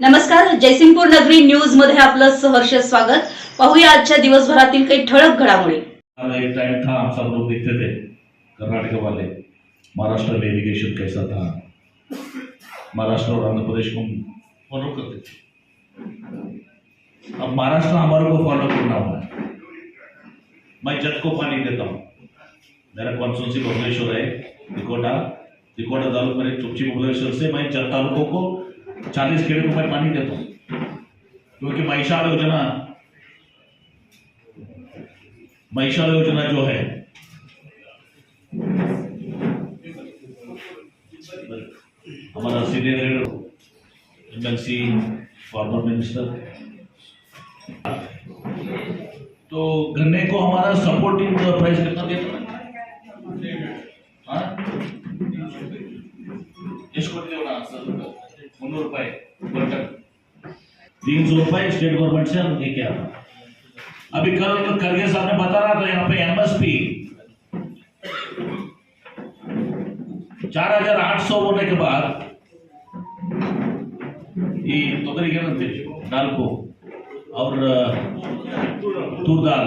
नमस्कार जयसिंगपूर नगरी न्यूजमध्ये आपलं सहर्ष स्वागत. पाहूया आजच्या दिवसभरातील काही ठळक घडामोडी. हमारा एक टाइम था हम सब लोग देखते थे कर्नाटक वाले महाराष्ट्र में इरिगेशन कैसा था महाराष्ट्र और आंध्र प्रदेश को फॉलो करते? थे अब महाराष्ट्र हमारे को फॉलो करना हुआ है मैं जट को पानी देता हूँ. मेरा कॉन्स्टिट्यूंसी भुवनेश्वर है तिकोटा तिकोटा तालुक मेरे चुपची भुवनेश्वर से मैं जट तालुकों को चालीस खेड़े को मैं पानी देता हूँ। क्योंकि महिषाल योजना महिषाल योजना जो है, हमारा senior leader MLC former minister तो गन्ने को हमारा सपोर्टिंग प्राइस कितना देता है? रुपये तीन सौ रुपए स्टेट गवर्नमेंट से हम लेके आना अभी कल तो कर, करके साहब ने बता रहा था यहाँ पे एमएसपी चार हज़ार आठ सौ होने के बाद ये तोतरी दाल को और तूर दाल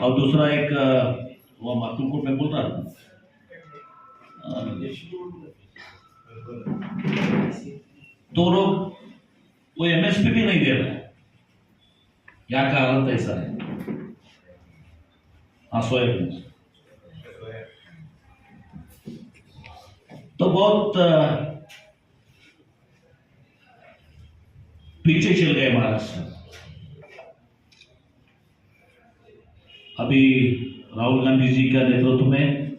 और दूसरा एक वो तुमको मैं बोल रहा था तो लोग वो एमएसपी भी नहीं दे रहे हैं। यहाँ का हालत ऐसा? है हाँ सोयाबीन तो बहुत पीछे चल गए महाराष्ट्र अभी राहुल गांधी जी का नेतृत्व में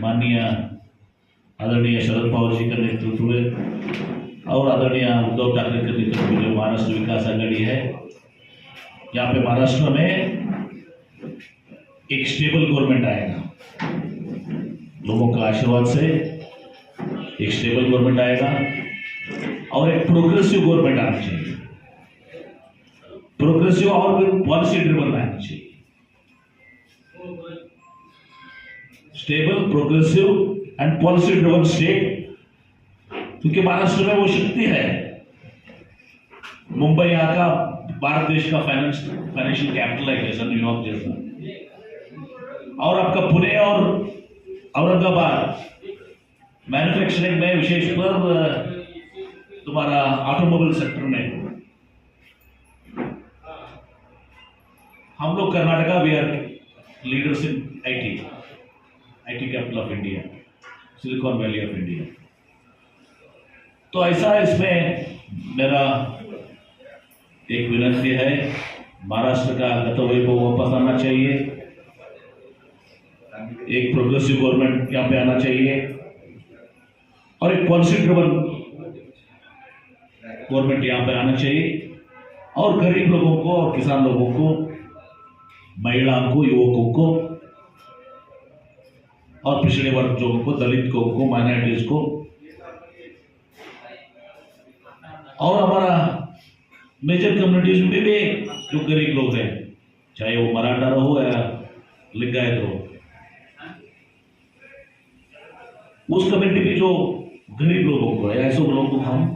माननीय आदरणीय शरद पवार जी का नेतृत्व में और आदरणीय उद्धव ठाकरे के नेतृत्व में जो महाराष्ट्र विकास आघाड़ी है, यहाँ पे महाराष्ट्र में एक स्टेबल गवर्नमेंट आएगा। लोगों का आशीर्वाद से एक स्टेबल गवर्नमेंट आएगा और एक प्रोग्रेसिव गवर्नमेंट आना चाहिए। प्रोग्रेसिव और पॉलिसी ड्रिवन आना चाहिए। Stable progressive and policy driven state क्योंकि महाराष्ट्र में वो शक्ति है। मुंबई यहाँ का भारत देश का फाइनेंस फाइनेंशियल कैपिटल है जैसा न्यूयॉर्क जैसा। और आपका पुणे और औरंगाबाद मैन्युफैक्चरिंग में विशेष अ, तुम्हारा ऑटोमोबाइल सेक्टर में। हम लोग Karnataka we are leaders in IT IT capital of India Silicon Valley of India तो ऐसा इसमें मेरा एक विनंती है, महाराष्ट्र का गत को वापस आना चाहिए। एक प्रोग्रेसिव गवर्नमेंट यहाँ पे आना चाहिए। और एक पॉलिसी गवर्नमेंट यहाँ पे आना चाहिए। और गरीब लोगों को और किसान लोगों को, महिलाओं को, युवकों को, और पिछड़े वर्गों को दलित लोगों को माइनॉरिटीज को और हमारा मेजर कम्युनिटीज में भी जो गरीब लोग हैं, चाहे वो मराठा रहो या लिंगायत रहो, उस कम्युनिटी के जो गरीब लोगों को है ऐसे लोगों को हम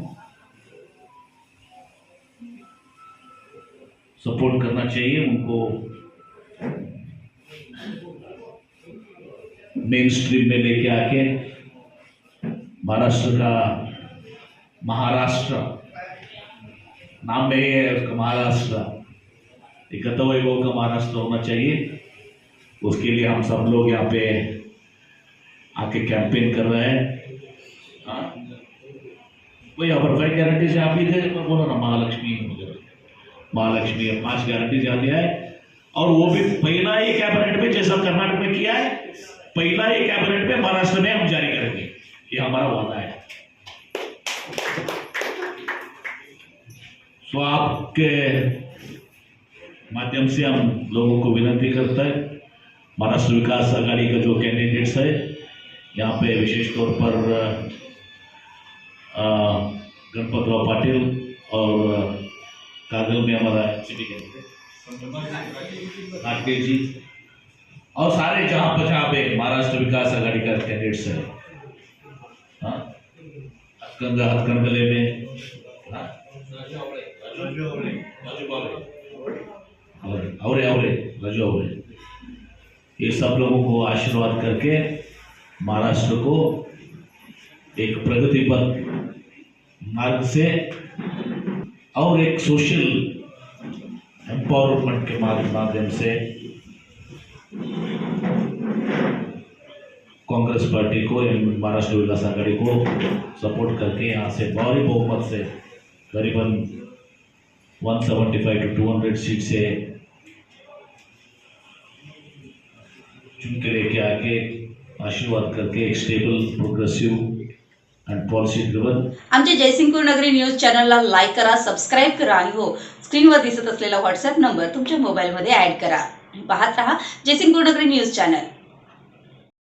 सपोर्ट करना चाहिए, उनको मेन स्ट्रीम में लेके आके महाराष्ट्र का, महाराष्ट्र नाम में है उसका महाराष्ट्र। एक वैभव का महाराष्ट्र होना चाहिए। उसके लिए हम सब लोग यहाँ पे आके कैंपेन कर रहे हैं? वही फाइव गारंटी से आप ही थे बोलो ना महालक्ष्मी महालक्ष्मी पाँच गारंटी जाती है। और वो भी पहला ही कैबिनेट में, जैसा कर्नाटक में किया है, पहला ही कैबिनेट में महाराष्ट्र में हम जारी करेंगे। ये हमारा वादा है। सो आपके माध्यम से हम लोगों को विनती करते हैं, महाराष्ट्र विकास आघाड़ी का जो कैंडिडेट्स है, यहाँ पे विशेष तौर पर गणपतराव पाटिल और कागल में हमारा सिटी कैंडिडेट नाटके जी और सारे जहाँ पर जहाँ पे महाराष्ट्र विकास आघाड़ी का कैंडिडेट्स है हाँ? हथकंगा में राजू औरे ये सब लोगों को आशीर्वाद करके महाराष्ट्र को एक प्रगति पर मार्ग से और एक सोशल एम्पावरमेंट के माध्यम से कांग्रेस पार्टी को महाराष्ट्र विकास आघाड़ी को सपोर्ट करके यहाँ से भारी बहुमत से करीबन 175 टू 200 सीट से चुन के लेके आके आशीर्वाद करके एक stable progressive and policy driven आमच्या जयसिंगपूर नगरी न्यूज चॅनलला लाईक करा सबस्क्राईब करा आणि हो स्क्रीनवर दिसत असलेला व्हॉट्सअप नंबर तुमच्या मोबाईलमध्ये ॲड करा. पाहत रहा जयसिंगपूर नगरी न्यूज चॅनल